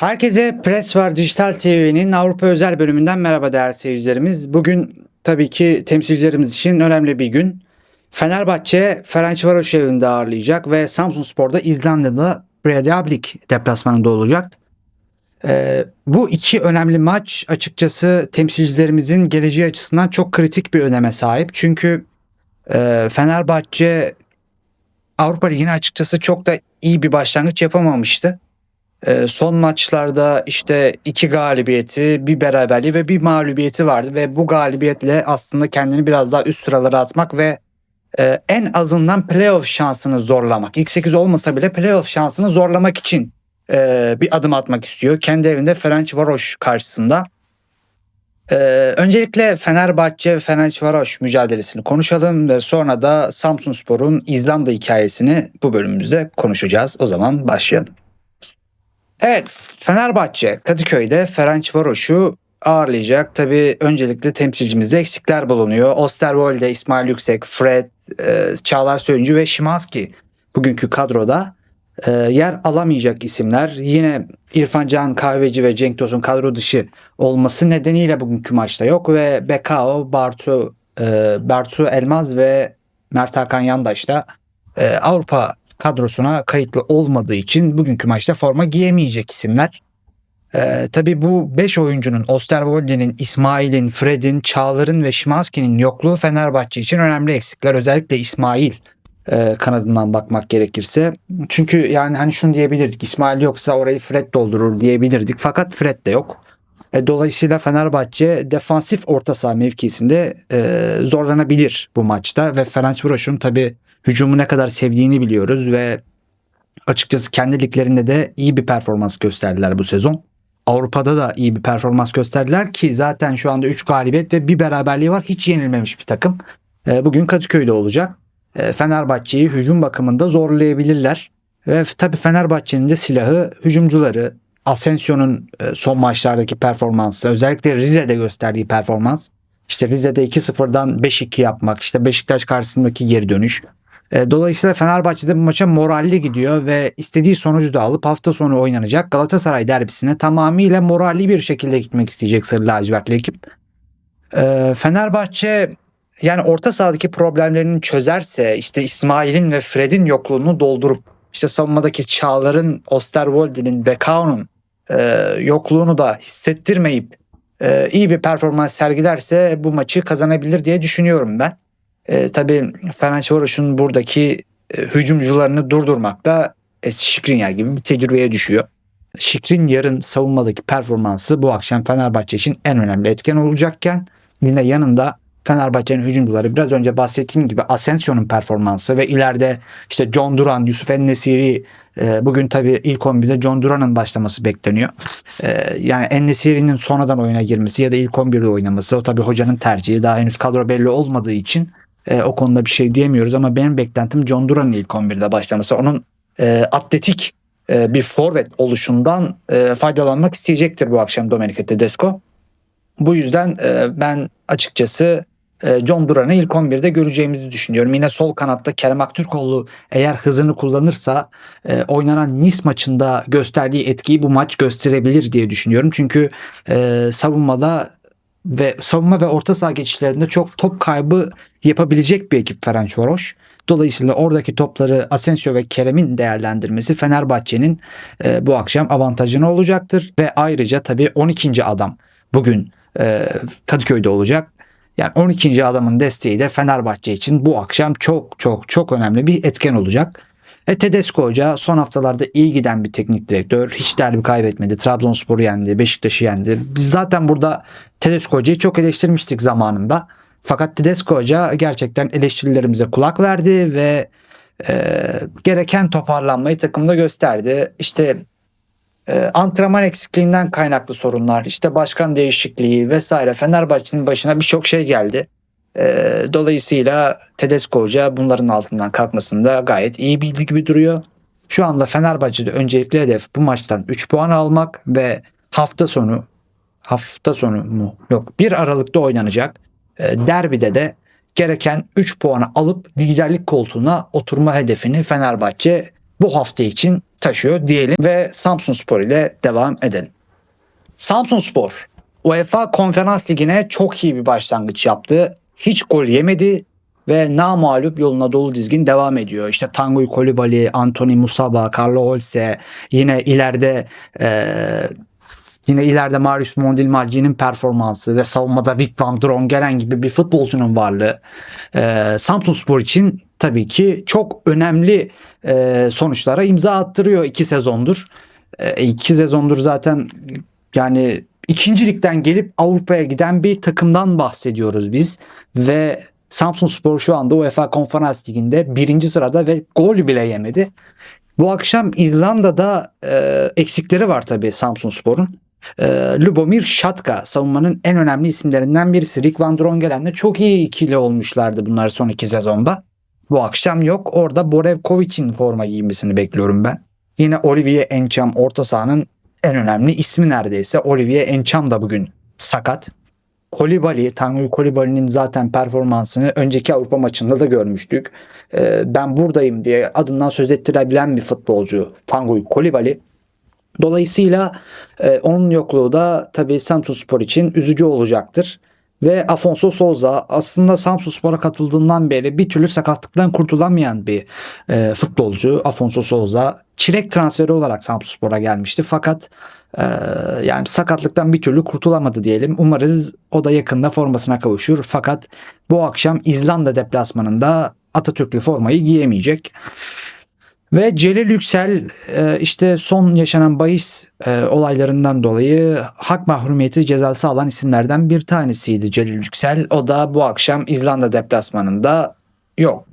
Herkese Press var Dijital TV'nin Avrupa özel bölümünden merhaba değerli seyircilerimiz. Bugün tabii ki temsilcilerimiz için önemli bir gün. Fenerbahçe Ferencvaroş evinde ağırlayacak ve Samsunspor'da İzlanda'da Breiðablik deplasmanında olacak. Ee, bu iki önemli maç açıkçası temsilcilerimizin geleceği açısından çok kritik bir öneme sahip. Çünkü e, Fenerbahçe Avrupa Ligi'ne açıkçası çok da iyi bir başlangıç yapamamıştı. Ee, son maçlarda işte iki galibiyeti, bir beraberliği ve bir mağlubiyeti vardı ve bu galibiyetle aslında kendini biraz daha üst sıralara atmak ve e, en azından playoff şansını zorlamak. İlk 8 olmasa bile playoff şansını zorlamak için e, bir adım atmak istiyor. Kendi evinde Ferencvaroş karşısında. Ee, öncelikle Fenerbahçe ve Ferencvaroş mücadelesini konuşalım ve sonra da Samsunspor'un İzlanda hikayesini bu bölümümüzde konuşacağız. O zaman başlayalım. Evet, Fenerbahçe Kadıköy'de Ferencvaros'u ağırlayacak. Tabii öncelikle temsilcimizde eksikler bulunuyor. Osterwolde, İsmail Yüksek, Fred, e, Çağlar Söyüncü ve Şimanski bugünkü kadroda e, yer alamayacak isimler. Yine İrfan Can Kahveci ve Cenk Tosun kadro dışı olması nedeniyle bugünkü maçta yok ve Bekao, Bartu, e, Bartu Elmaz ve Mert Hakan Yandaş da e, Avrupa kadrosuna kayıtlı olmadığı için bugünkü maçta forma giyemeyecek isimler. Ee, tabii bu 5 oyuncunun Osterwolde'nin, İsmail'in, Fred'in, Çağlar'ın ve Şimanski'nin yokluğu Fenerbahçe için önemli eksikler. Özellikle İsmail e, kanadından bakmak gerekirse. Çünkü yani hani şunu diyebilirdik. İsmail yoksa orayı Fred doldurur diyebilirdik. Fakat Fred de yok. E, dolayısıyla Fenerbahçe defansif orta saha mevkisinde e, zorlanabilir bu maçta ve Ferencvaros'un tabii hücumu ne kadar sevdiğini biliyoruz ve açıkçası kendi liglerinde de iyi bir performans gösterdiler bu sezon. Avrupa'da da iyi bir performans gösterdiler ki zaten şu anda 3 galibiyet ve bir beraberliği var. Hiç yenilmemiş bir takım. E, bugün Kadıköy'de olacak. E, Fenerbahçe'yi hücum bakımında zorlayabilirler. Ve tabii Fenerbahçe'nin de silahı hücumcuları. Asensio'nun e, son maçlardaki performansı, özellikle Rize'de gösterdiği performans. İşte Rize'de 2-0'dan 5-2 yapmak, işte Beşiktaş karşısındaki geri dönüş. E, Dolayısıyla Fenerbahçe'de bu maça moralli gidiyor ve istediği sonucu da alıp hafta sonu oynanacak Galatasaray derbisine tamamıyla moralli bir şekilde gitmek isteyecek Sarı Lacivertli ekip. E, Fenerbahçe yani orta sahadaki problemlerini çözerse işte İsmail'in ve Fred'in yokluğunu doldurup işte savunmadaki Çağlar'ın, Osterwolde'nin, Bekao'nun e, yokluğunu da hissettirmeyip iyi bir performans sergilerse bu maçı kazanabilir diye düşünüyorum ben. E, tabii Fenerbahçe'nin buradaki e, hücumcularını durdurmak da e, Şikrinyar gibi bir tecrübeye düşüyor. Şikrinyar'ın savunmadaki performansı bu akşam Fenerbahçe için en önemli etken olacakken yine yanında Fenerbahçe'nin hücumcuları biraz önce bahsettiğim gibi Asensio'nun performansı ve ileride işte John Duran, Yusuf Ennesiri e, bugün tabii ilk 11'de John Duran'ın başlaması bekleniyor. E, yani Ennesiri'nin sonradan oyuna girmesi ya da ilk 11'de oynaması o tabii hocanın tercihi. Daha henüz kadro belli olmadığı için e, o konuda bir şey diyemiyoruz ama benim beklentim John Duran'ın ilk 11'de başlaması. Onun e, atletik e, bir forvet oluşundan e, faydalanmak isteyecektir bu akşam Domenico Tedesco. Bu yüzden e, ben açıkçası e, John Duran'ı ilk 11'de göreceğimizi düşünüyorum. Yine sol kanatta Kerem Aktürkoğlu eğer hızını kullanırsa e, oynanan Nice maçında gösterdiği etkiyi bu maç gösterebilir diye düşünüyorum. Çünkü e, savunmada ve savunma ve orta saha geçişlerinde çok top kaybı yapabilecek bir ekip Ferencvaros. Dolayısıyla oradaki topları Asensio ve Kerem'in değerlendirmesi Fenerbahçe'nin e, bu akşam avantajını olacaktır. Ve ayrıca tabii 12. adam bugün e, Kadıköy'de olacak. Yani 12. adamın desteği de Fenerbahçe için bu akşam çok çok çok önemli bir etken olacak. E Tedesco Hoca son haftalarda iyi giden bir teknik direktör. Hiç derbi kaybetmedi. Trabzonspor'u yendi, Beşiktaş'ı yendi. Biz zaten burada Tedesco Hoca'yı çok eleştirmiştik zamanında. Fakat Tedesco Hoca gerçekten eleştirilerimize kulak verdi ve e, gereken toparlanmayı takımda gösterdi. İşte e, antrenman eksikliğinden kaynaklı sorunlar, işte başkan değişikliği vesaire Fenerbahçe'nin başına birçok şey geldi. E, dolayısıyla Tedesco Hoca bunların altından kalkmasında gayet iyi bildiği gibi duruyor. Şu anda Fenerbahçe'de öncelikli hedef bu maçtan 3 puan almak ve hafta sonu hafta sonu mu? Yok 1 Aralık'ta oynanacak e, derbide de gereken 3 puanı alıp liderlik koltuğuna oturma hedefini Fenerbahçe bu hafta için taşıyor diyelim ve Samsun Spor ile devam edelim. Samsun Spor UEFA Konferans Ligi'ne çok iyi bir başlangıç yaptı. Hiç gol yemedi ve namalup yoluna dolu dizgin devam ediyor. İşte Tanguy Kolibali, Anthony Musaba, Carlo Holse, yine ileride eee Yine ileride Marius Mondilmaggi'nin performansı ve savunmada Rick Van Drongelen gibi bir futbolcunun varlığı e, Samsun Spor için tabii ki çok önemli e, sonuçlara imza attırıyor iki sezondur. E, iki sezondur zaten yani ikinci ligden gelip Avrupa'ya giden bir takımdan bahsediyoruz biz ve Samsun Spor şu anda UEFA Konferans Ligi'nde birinci sırada ve gol bile yemedi. Bu akşam İzlanda'da e, eksikleri var tabii Samsun Spor'un. E, Lubomir Shatka savunmanın en önemli isimlerinden birisi. Rick Van Drongelen'le çok iyi ikili olmuşlardı bunlar son iki sezonda. Bu akşam yok. Orada Borevkovic'in forma giymesini bekliyorum ben. Yine Olivier Encham orta sahanın en önemli ismi neredeyse. Olivier Encham da bugün sakat. Kolibali, Tanguy Kolibali'nin zaten performansını önceki Avrupa maçında da görmüştük. Ee, ben buradayım diye adından söz ettirebilen bir futbolcu Tanguy Kolibali. Dolayısıyla e, onun yokluğu da tabii Samsunspor için üzücü olacaktır. Ve Afonso Souza aslında Samsunspor'a katıldığından beri bir türlü sakatlıktan kurtulamayan bir e, futbolcu. Afonso Souza çilek transferi olarak Samsunspor'a gelmişti fakat e, yani sakatlıktan bir türlü kurtulamadı diyelim. Umarız o da yakında formasına kavuşur fakat bu akşam İzlanda deplasmanında Atatürklü formayı giyemeyecek. Ve Celil Yüksel e, işte son yaşanan bahis e, olaylarından dolayı hak mahrumiyeti cezası alan isimlerden bir tanesiydi Celil Yüksel. O da bu akşam İzlanda deplasmanında yok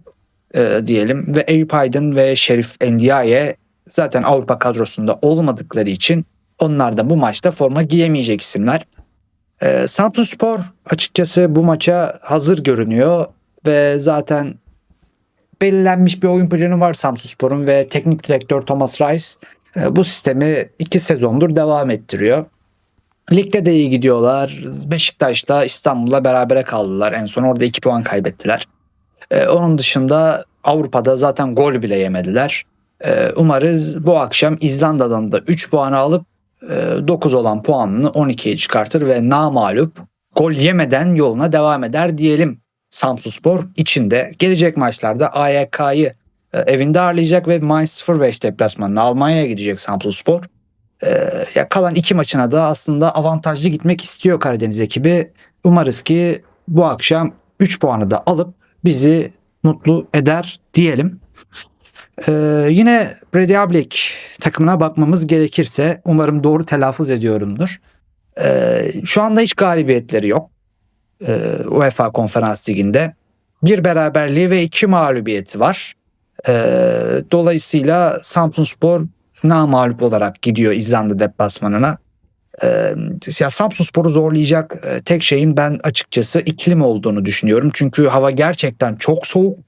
e, diyelim. Ve Eyüp Aydın ve Şerif Endiaye zaten Avrupa kadrosunda olmadıkları için onlar da bu maçta forma giyemeyecek isimler. Samsun Spor açıkçası bu maça hazır görünüyor ve zaten belirlenmiş bir oyun planı var Samsunspor'un ve teknik direktör Thomas Rice e, bu sistemi iki sezondur devam ettiriyor. Ligde de iyi gidiyorlar. Beşiktaş'la İstanbul'la berabere kaldılar. En son orada 2 puan kaybettiler. Ee, onun dışında Avrupa'da zaten gol bile yemediler. Ee, umarız bu akşam İzlanda'dan da 3 puanı alıp e, 9 olan puanını 12'ye çıkartır ve namalup gol yemeden yoluna devam eder diyelim Samsunspor içinde. Gelecek maçlarda AYK'yı e, evinde ağırlayacak ve Mainz 05 deplasmanına Almanya'ya gidecek Samsunspor. E, ya kalan iki maçına da aslında avantajlı gitmek istiyor Karadeniz ekibi. Umarız ki bu akşam 3 puanı da alıp bizi mutlu eder diyelim. Ee, yine Brediablik takımına bakmamız gerekirse umarım doğru telaffuz ediyorumdur. Ee, şu anda hiç galibiyetleri yok e, UEFA Konferans Ligi'nde. Bir beraberliği ve iki mağlubiyeti var. E, dolayısıyla Samsunspor mağlup olarak gidiyor İzlanda deplasmanına. E, ya Samsunspor'u zorlayacak e, tek şeyin ben açıkçası iklim olduğunu düşünüyorum. Çünkü hava gerçekten çok soğuk.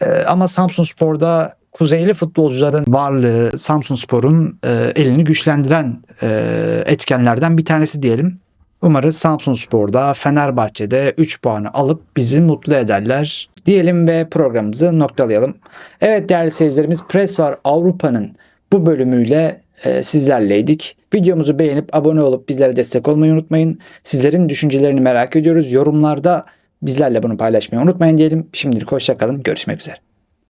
E, ama Samsunspor'da kuzeyli futbolcuların varlığı Samsunspor'un e, elini güçlendiren e, etkenlerden bir tanesi diyelim. Umarız Samsun Spor'da Fenerbahçe'de 3 puanı alıp bizi mutlu ederler diyelim ve programımızı noktalayalım. Evet değerli seyircilerimiz Pres var Avrupa'nın bu bölümüyle e, sizlerleydik. Videomuzu beğenip abone olup bizlere destek olmayı unutmayın. Sizlerin düşüncelerini merak ediyoruz. Yorumlarda bizlerle bunu paylaşmayı unutmayın diyelim. Şimdilik hoşçakalın. Görüşmek üzere.